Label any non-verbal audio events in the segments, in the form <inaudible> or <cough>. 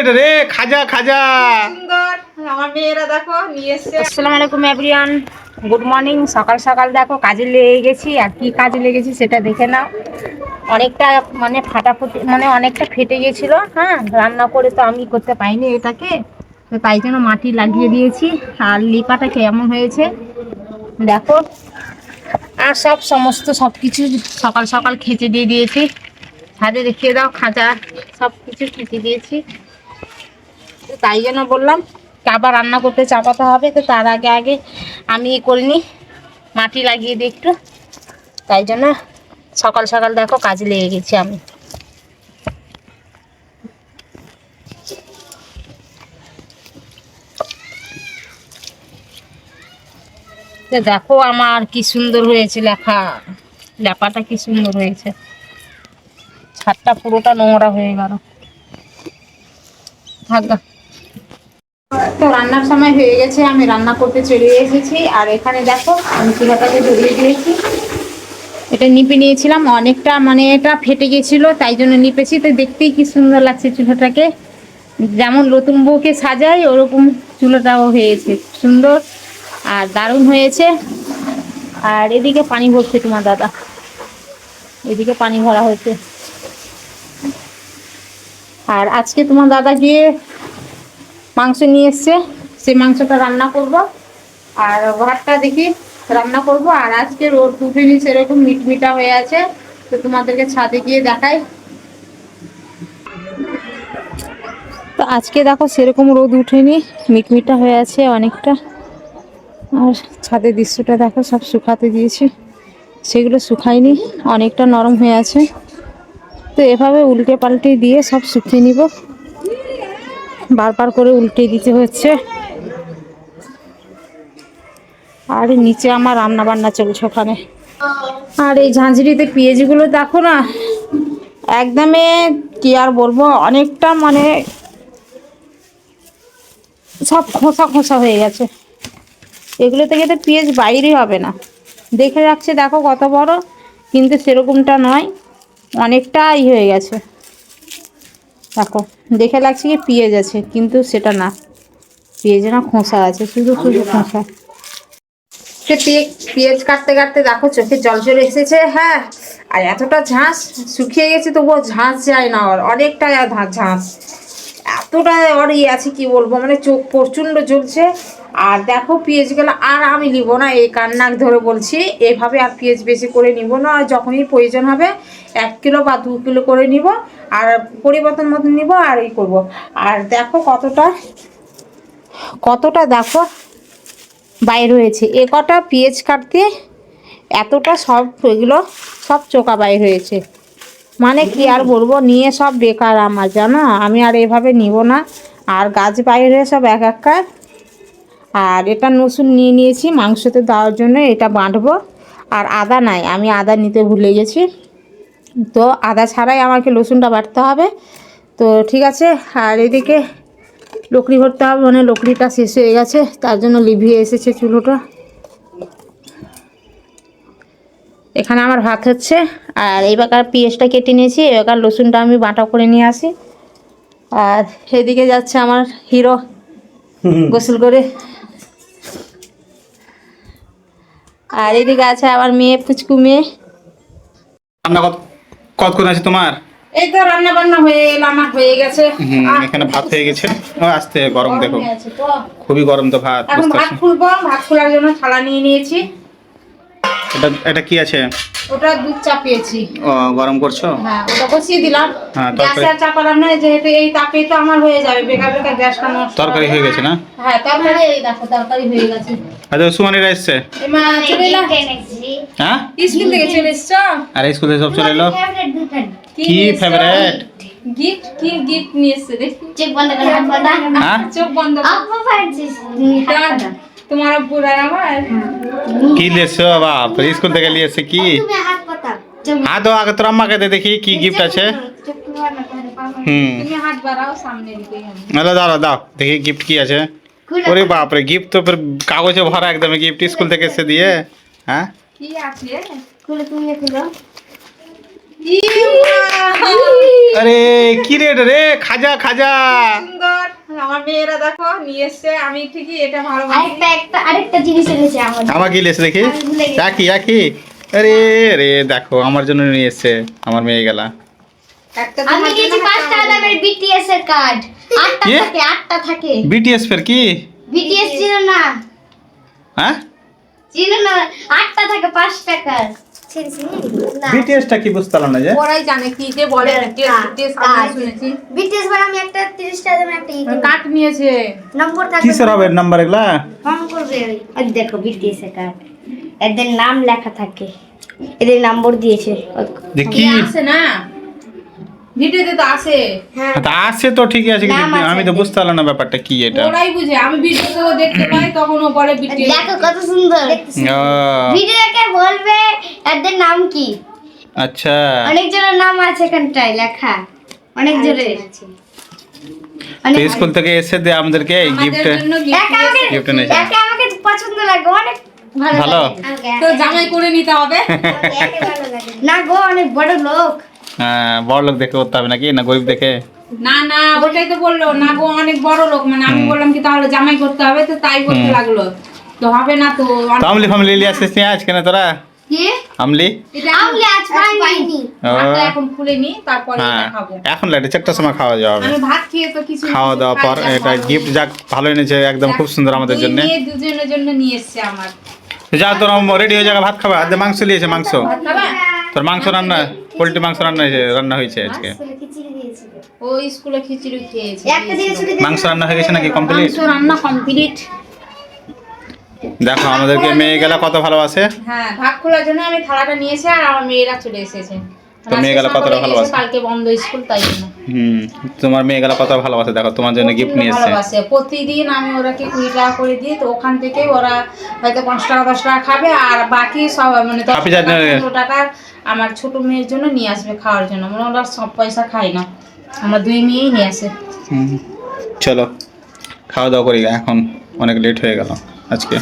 এটা রে খাজা খাজা। সুন্দর। আমার মেয়েরা দেখো নিয়ে এসছে। আসসালামু আলাইকুম এভরিওয়ান গুড মর্নিং সকাল সকাল দেখো কাজে লেগে গেছি। আর কি কাজে লেগেছি সেটা দেখে নাও। অনেকটা মানে ফাটাফুটি মানে অনেকটা ফেটে গেছিল হ্যাঁ? রান্না করে তো আমি করতে পাইনি এটাকে। তো তাই জন্য মাটি লাগিয়ে দিয়েছি। আর লিপাটা কেমন হয়েছে দেখো। আর সব সমস্ত সব কিছু সকাল সকাল খেঁচে দিয়ে দিয়েছি। ছাদে দেখিয়ে দাও খাঁচা সব কিছু খেঁচে দিয়েছি। তাই জন্য বললাম আবার রান্না করতে চাপাতে হবে, তো তার আগে আগে আমি করিনি মাটি লাগিয়ে দিই একটু। তাই জন্য সকাল সকাল দেখো কাজে লেগে গেছি আমি। দেখো আমার কি সুন্দর হয়েছে লেখা লেপাটা কি সুন্দর হয়েছে। ছাদটা পুরোটা নোংরা হয়ে গেল। থাকা তো রান্নার সময় হয়ে গেছে, আমি রান্না করতে চলে এসেছি। আর এখানে দেখো, আমি চুলাটাকে ধরিয়ে দিয়েছি। এটা নিপে নিয়েছিলাম, অনেকটা মানে এটা ফেটে গেছিল, তাই জন্য নিপেছি। তো দেখতেই কি সুন্দর লাগছে চুলাটাকে। যেমন নতুন বউকে সাজাই, ওরকম চুলাটাও হয়েছে, সুন্দর। আর দারুণ হয়েছে। আর এদিকে পানি ভরছে তোমার দাদা। এদিকে পানি ভরা হয়েছে। আর আজকে তোমার দাদা গিয়ে মাংস নিয়ে এসছে। সেই মাংসটা রান্না করব। আর ভাতটা দেখি রান্না করব। আর আজকে রোদ উঠেনি, সেরকম মিটমিটা হয়ে আছে। তো তোমাদেরকে ছাদে গিয়ে দেখাই। তো আজকে দেখো সেরকম রোদ উঠেনি, মিটমিটা হয়ে আছে অনেকটা। আর ছাদের দৃশ্যটা দেখো, সব শুকাতে দিয়েছি। সেগুলো শুকায়নি, অনেকটা নরম হয়ে আছে। তো এভাবে উল্টে পাল্টে দিয়ে সব শুকিয়ে নিব। বারবার করে উল্টে দিতে হচ্ছে। আর নিচে আমার রান্না বান্না চলছে ওখানে। আর এই ঝাঁঝরিতে পেঁয়াজগুলো দেখো না, একদমে কি আর বলব, অনেকটা মানে সব খোসা খোসা হয়ে গেছে। এগুলো থেকে তো পেঁয়াজ বাইরে হবে না। দেখে যাচ্ছে দেখো কত বড়, কিন্তু সেরকমটা নয় অনেকটা ই হয়ে গেছে। দেখো দেখে লাগছে কি পেঁয়াজ আছে কিন্তু সেটা না। পেঁয়াজ না খোসা আছে শুধু শুধু খোসা। সে পেঁয়াজ কাটতে কাটতে দেখো চোখে জল চলে এসেছে হ্যাঁ। আর এতটা ঝাঁস শুকিয়ে গেছে তবুও ঝাঁস যায় না ওর অনেকটা ঝাঁস। এতটা ওর ইয়ে আছে কি বলব? মানে চোখ প্রচণ্ড জ্বলছে। আর দেখো পেঁয়াজগুলো আর আমি নিব না, এই কান্নাক ধরে বলছি। এভাবে আর পেঁয়াজ বেশি করে নিব না, আর যখনই প্রয়োজন হবে এক কিলো বা দু কিলো করে নিব, আর পরিবর্তন মতন নিব আর এই করব। আর দেখো কতটা কতটা দেখো বাইর হয়েছে এ কটা পেঁয়াজ কাটতে এতটা সব এগুলো সব চোকা বাইর হয়েছে। মানে কি আর বলব, নিয়ে সব বেকার আমার, জানো? আমি আর এভাবে নিব না। আর গাছ বাইরে সব এক একটা আর এটা নসুন নিয়ে নিয়েছি মাংসতে দেওয়ার জন্য এটা বাঁটবো আর আদা নাই আমি আদা নিতে ভুলে গেছি। তো আদা ছাড়াই আমাকে রসুনটা বাটতে হবে। তো ঠিক আছে আর এদিকে লকড়ি ভরতে হবে মানে লকড়িটা শেষ হয়ে গেছে তার জন্য লিভিয়ে এসেছে চুলোটা। এখানে আমার ভাত হচ্ছে আর এইবার পেঁয়াজটা কেটে নিয়েছি এবার রসুনটা আমি বাটা করে নিয়ে আসি। আর এদিকে যাচ্ছে আমার হিরো গোসল করে। আর এদিকে আছে আমার মেয়ে ফুচকু মেয়ে। রান্না কত কতক্ষণ আছে তোমার? এই তো রান্না বান্না হয়ে গেল আমার হয়ে গেছে। হুম এখানে ভাত হয়ে গেছে। ও আসতে গরম দেখো। খুবই গরম তো ভাত এখন ভাত খুলবো ভাত খোলার জন্য থালা নিয়ে নিয়েছি। এটা এটা কি আছে? ওটা দুধ চাপিয়েছি। ও গরম করছ? হ্যাঁ ওটা বসিয়ে দিলাম। হ্যাঁ, গ্যাস আর চাপালাম না যেহেতু এই তাপে তো আমার হয়ে যাবে বেকার বেকার গ্যাসটা নষ্ট। তরকারি হয়ে গেছে না? হ্যাঁ তরকারি এই দেখো তরকারি হয়ে গেছে। আচ্ছা, হ্যাঁ? কি গিফট কি গিফট তোমার পুরা আমার কি লেছো বাপ স্কুল থেকে লিয়েছে কি হাত দাও আগে তোর আম্মাকে দে দেখি কি গিফট আছে হুম হাত বাড়াও সামনে দিকে আলো দাও দাও দেখি গিফট কি আছে ওরে বাপ রে গিফট তো ফির কাগজে ভরা একদম গিফট স্কুল থেকে এসে দিয়ে হ্যাঁ কি আছে খুলে তুমি খুলো আরে কি রে এটা রে? খাজা খাজা! সুন্দর। আমার মেয়েরা দেখো নিয়ে এসছে। আমি ঠিকই এটা ভালো আরেকটা একটা আরেকটা জিনিস এনেছে আমার। আমার কি লেছে দেখি। একই একই। আরে রে দেখো আমার জন্য নিয়ে এসছে আমার মেয়ে গেলা। আমি নিয়েছি পাঁচ টাকা দামের বিটিএস এর কার্ড আটটা থাকে আটটা থাকে। বিটিএস ফের কি? বিটিএস ছিল না। হ্যাঁ? ছিল না আটটা থাকে পাঁচ টাকার না। বিটিএসটা কি বুঝতে না যে? ওরাই জানে কি যে বলে টেস্ট টেস্ট আমি শুনেছি। বিটিএস আমি একটা 30 টাকা দামের একটা কাট নিয়েছে। নম্বর থাকবে কিসের হবে নাম্বার। এগুলা? ফোন করবে আর দেখো বিটিএস এর কার্ড এদের নাম লেখা থাকে। এদের নম্বর দিয়েছে। কি? না? ভিডিওতে তো আসে হ্যাঁ। তা আছে তো ঠিকই আছে কিন্তু আমি তো বুঝতে পারলাম না ব্যাপারটা কি এটা। ওরাই বুঝে আমি ভিডিওতে দেখতে পাই তখন ও বলে ভিডিও দেখো কত সুন্দর। ও, বলবে এদের নাম কি? আচ্ছা। অনেক জনের নাম আছে এখানটায় লেখা। অনেক জনের। তো স্কুল থেকে এসে দিয়ে আমাদেরকে গিফট এনেছে। একে আমাকে পছন্দ লাগে অনেক ভালো? তো জামাই করে নিতে হবে। <laughs> না গো অনেক বড় লোক। বড় লোক দেখে করতে হবে নাকি? না গরিব দেখে? না না ওটাই তো বলল। না গো অনেক বড় লোক। মানে আমি বললাম কি তাহলে জামাই করতে হবে তো তাই করতে লাগল। তো হবে না তো। তো আমলি ফামলি লিয়ে আসিস নি আজকে না তোরা? কি? আমলি? এটা আমলে আজ পাইনি। ও, ভাতটা এখন খুলে নি তারপরে হ্যাঁ এটা খাব এখন লাইটে চারটার সময় খাওয়া যাওয়া হবে। আমি ভাত খেয়ে তো কিছু খাওয়া কিছু দাওয়া খাই পর না, এটা ভালো। গিফট যাক ভালো এনেছে একদম খুব সুন্দর আমাদের দুই জন্য। মেয়ে দুজনের জন্য নিয়ে এসছে আমার। যা তোর রেডি হয়ে যাবে ভাত খাবা। আজকে মাংস লিয়েছে মাংস। ভাত খাবা? তোর মাংস রান্না। পোল্ট্রি মাংস রান্না হয়েছে রান্না হয়েছে আজকে। ও স্কুলে খিচুড়ি খেয়েছে মাংস রান্না হয়ে গেছে নাকি কমপ্লিট? মাংস রান্না কমপ্লিট। দেখো আমাদেরকে মেয়ে গেলা কত ভালোবাসে? হ্যাঁ ভাগ খোলার জন্য আমি থালাটা নিয়েছি আর আমার মেয়েরা চলে এসেছে। তো মেয়ে গেলা কত কতটা ভালোবাসে? কালকে বন্ধ স্কুল তাই জন্য। হুম। তোমার মেয়ে গেলা কত ভালোবাসে? দেখো তোমার জন্য গিফট নিয়ে এসছে ভালোবাসে। প্রতিদিন আমি ওরাকে কুড়ি টাকা করে দিই? তো ওখান থেকে ওরা হয়তো পাঁচ টাকা দশ টাকা খাবে আর বাকি সব মানে দশ টাকা আমার ছোট মেয়ের জন্য নিয়ে আসবে খাওয়ার জন্য। মানে ওরা সব পয়সা খায় না। আমার দুই মেয়েই নিয়ে আসে। হুম, চলো খাওয়া দাওয়া করি এখন অনেক লেট হয়ে গেল আজকে।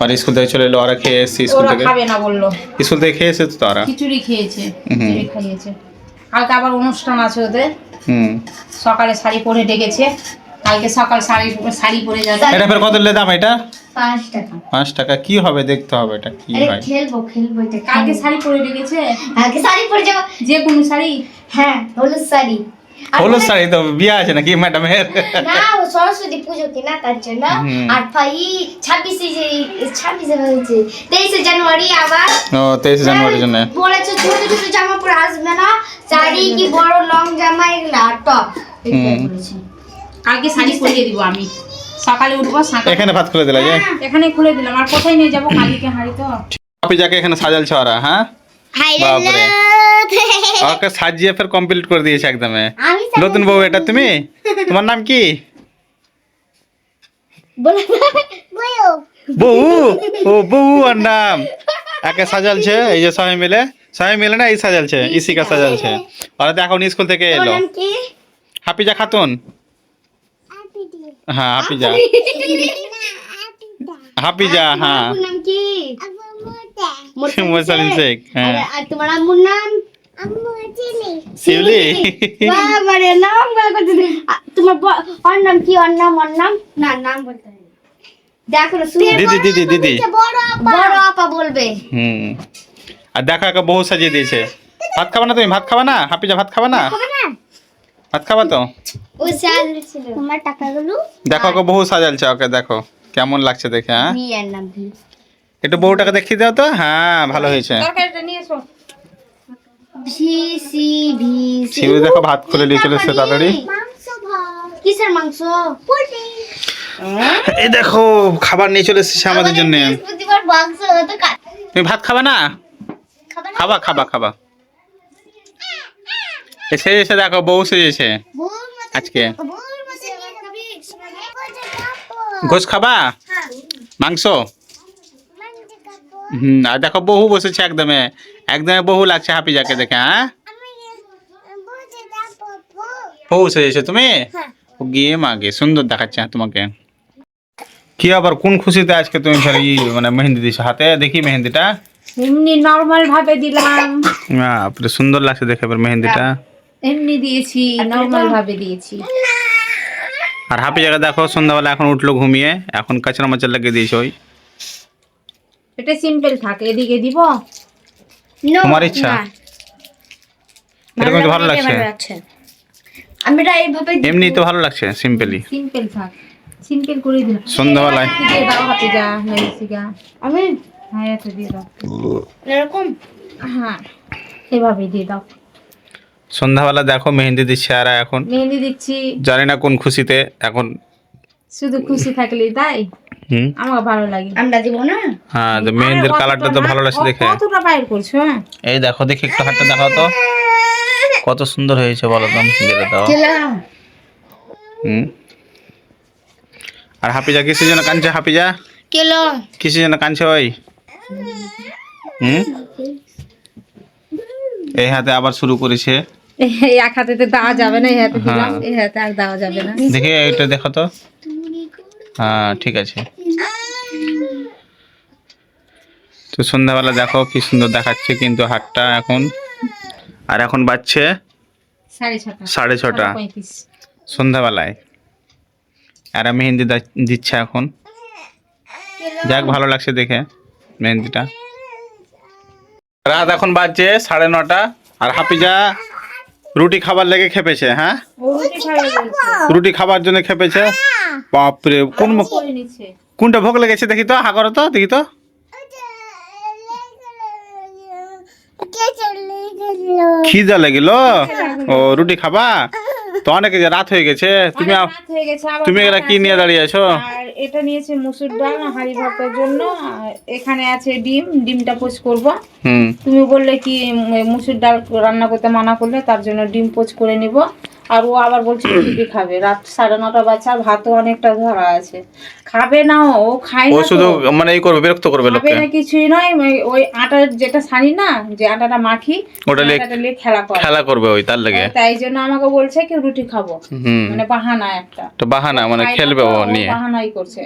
আর স্কুল থেকে চলে এলো ওরা খেয়ে এসছি স্কুল থেকে। খাবে না বলল। স্কুল থেকে খেয়ে এসেছে তো ওরা খিচুড়ি খেয়েছে খিচুড়ি খাইয়েছে। কালকে আবার অনুষ্ঠান আছে ওদের। হুম। সকালে শাড়ি পরে ডেকেছে। কালকে সকাল শাড়ি শাড়ি পরে যাবে। এটা ফের কত দাম এটা? 5 টাকা। 5 টাকা। কি হবে দেখতে হবে এটা কি হয়? খেলব খেলব এটা। কালকে শাড়ি পরে ডেকেছে? কালকে শাড়ি পরে যাব। যে কোন শাড়ি? হ্যাঁ হলুদ শাড়ি। হলুদ শাড়ি তো বিয়ে আছে নাকি ম্যাডামের? না ও সরস্বতী পুজো কি না তার জন্য। আর ভাই ছাব্বিশে যে ছাব্বিশে হয়েছে তেইশে জানুয়ারি আবার। ও তেইশে জানুয়ারির জন্য। বলেছে ছোট ছোট জামা পরে আসবে না। শাড়ি কি বড় লং জামা এগুলা? আর টপ। কালকে শাড়ি পরিয়ে দিব আমি। সকালে উঠবো এখানে ভাত খুলে দিলা যে? এখানে খুলে দিলাম। আর কোথায় নিয়ে যাব কালিকে হাঁড়ি তো? আপনি যাকে এখানে সাজালছে ওরা হ্যাঁ? বাপরে। <laughs> ওকে সাজিয়ে ফের কমপ্লিট করে দিয়েছে একদমে। নতুন বউ এটা তুমি? <laughs> তোমার নাম কি? বউ। ও বউ আর নাম। একে সাজালছে এই যে সবাই মিলে। সবাই মিলে না এই সাজালছে ইসিকা সাজালছে। ওরা তো এখন স্কুল থেকে এলো। হাফিজা খাতুন? হ্যাঁ হাফিজা হাফিজা হ্যাঁ। শেখ হ্যাঁ আর- আর তোমার আম্মুর নাম শিবলি বাবারে নাম করতে তোমার ওর নাম কি ওর নাম ওর নাম না নাম বলতে দেখো দিদি দিদি দিদি বড় আপা বলবে হুম আর দেখো একে বহু সাজিয়ে দিয়েছে ভাত খাবা না তুমি ভাত খাবা না হাফিজা ভাত খাবা না ভাত খাবা তো ও সাল তোমার টাকাগুলো দেখো বহু সাজালছে ওকে দেখো কেমন লাগছে দেখে হ্যাঁ একটু বউটাকে দেখিয়ে দাও তো। হ্যাঁ ভালো হয়েছে। দেখো ভাত খুলে নিয়ে চলে এসছে তাড়াতাড়ি। কিসের মাংস? এই দেখো খাবার নিয়ে চলে এসেছে আমাদের জন্য। তুমি ভাত খাবা না? খাবা খাবা খাবা এসে এসে দেখো বউ সেজেছে আজকে। নিয়ে খাবি। খাবা মাংস? হুম আর দেখো বহু বসেছে একদমে। একদমে বহু লাগছে হাফিজাকে দেখে হ্যাঁ? বহু সেজেছে তুমি? গিয়ে মাগে সুন্দর দেখাচ্ছে হ্যাঁ তোমাকে। কি আবার কোন খুশিতে আজকে তুমি ফের মানে মেহেন্দি দিছো? হাতে দেখি মেহেন্দিটা। এমনি নর্মাল ভাবে দিলাম। বাপরে সুন্দর লাগছে দেখে এবার মেহেন্দিটা। এমনি দিয়েছি নর্মাল ভাবে দিয়েছি। আর হাফি জায়গা দেখো সন্ধ্যাবেলা এখন উঠল ঘুমিয়ে এখন কাঁচরা মাচা লাগিয়ে দিয়েছে ওই। এটা সিম্পল থাকে এদিকে দিব তোমার ইচ্ছা। এরকম তো ভালো লাগছে, আমি এটা এইভাবে এমনি তো ভালো লাগছে সিম্পলি। সিম্পল থাক সিম্পল করে দিলাম সন্ধ্যাবেলায়। হাতে দিয়ে দাও হাতে যা মেরেছিগা আমি হ্যাঁ এতে দিয়ে দাও। এরকম? হ্যাঁ এভাবে দিয়ে দাও। সন্ধ্যাবেলা দেখো মেহেন্দি দিচ্ছে আর এখন। মেহেন্দি দিচ্ছি। জানি না কোন খুশিতে এখন শুধু খুশি থাকলেই তাই? আমার ভালো লাগে। আমরা দিব না? হ্যাঁ তো মেহেন্দির কালারটা তো ভালো লাগছে দেখে। কতটা বাইর করছ হ্যাঁ? এই দেখো দেখি একটু হাতটা দেখাও তো। কত সুন্দর হয়েছে বলো তো মেহেন্দিটা দাও। হুম? আর হাফিজা কিসের জন্য কাঁদছে হাফিজা? কেলো কিসের জন্য কাঁদছে ওই? হুম? এই হাতে আবার শুরু করেছে। এক হাতে তো দেওয়া যাবে না এই হাতে দিলাম হ্যাঁ। এই হাতে আর দেওয়া যাবে না। দেখি এটা দেখো তো। হ্যাঁ ঠিক আছে। তো সন্ধ্যাবেলা দেখো কি সুন্দর দেখাচ্ছে কিন্তু হাটটা এখন। আর এখন বাজছে সাড়ে ছটা। সন্ধ্যাবেলায়। আর মেহেন্দি দা- দিচ্ছে এখন। যাক ভালো লাগছে দেখে মেহেন্দিটা। রাত এখন বাজছে সাড়ে নটা। আর হাফিজা রুটি খাবার লেগে খেপেছে হ্যাঁ? রুটি খাবার জন্য খেপেছে। বাপরে কোন কোনটা ভোগ লেগেছে দেখি তো হা করো তো দেখি তো। খিদা লেগেল। ও রুটি খাবা? তো অনেকে যে রাত হয়ে গেছে তুমি রাত হয়ে গেছে তুমি এরা কি নিয়ে দাঁড়িয়ে আছো? আর এটা নিয়েছে মুসুর ডাল হাঁড়ি ভাতের জন্য। এখানে আছে ডিম ডিমটা পোচ করব। তুমি বললে কি মুসুর ডাল রান্না করতে মানা করলে তার জন্য ডিম পোচ করে নিব। আর ও আবার বলছে রুটি খাবে? রাত সাড়ে নটা বাচ্চা ভাতও অনেকটা ধরা আছে। খাবে না ও, খায় ও না শুধু মানে এই করবে বিরক্ত করবে খাবে লোককে? না কিছুই নয় ওই- আটার যেটা ছানি না যে আটাটা মাখি ওটা আটাটা খেলা করে। খেলা করবে ওই তার লেগে? তাই জন্য আমাকে বলছে কি রুটি খাব। মানে বাহানা একটা। তো বাহানা মানে খেলবে ও নিয়ে? বাহানাই করছে।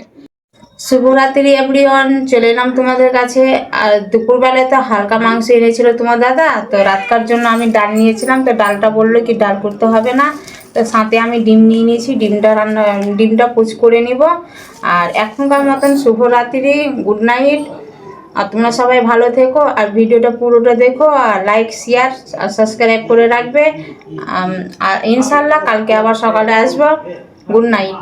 শুভরাত্রি এভরিওয়ান চলে এলাম তোমাদের কাছে। আর দুপুরবেলায় তো হালকা মাংস এনেছিল তোমার দাদা, তো রাতকার জন্য আমি ডাল নিয়েছিলাম, তো ডালটা বলল কি ডাল করতে হবে না। তো সাথে আমি ডিম নিয়ে নিয়েছি, ডিমটা রান্না, ডিমটা পুচ করে নিব। আর এখনকার মতন শুভরাত্রি গুড নাইট আর তোমরা সবাই ভালো থেকো, আর ভিডিওটা পুরোটা দেখো, আর লাইক শেয়ার আর সাবস্ক্রাইব করে রাখবে। আর ইনশাল্লাহ কালকে আবার সকালে আসব। Good night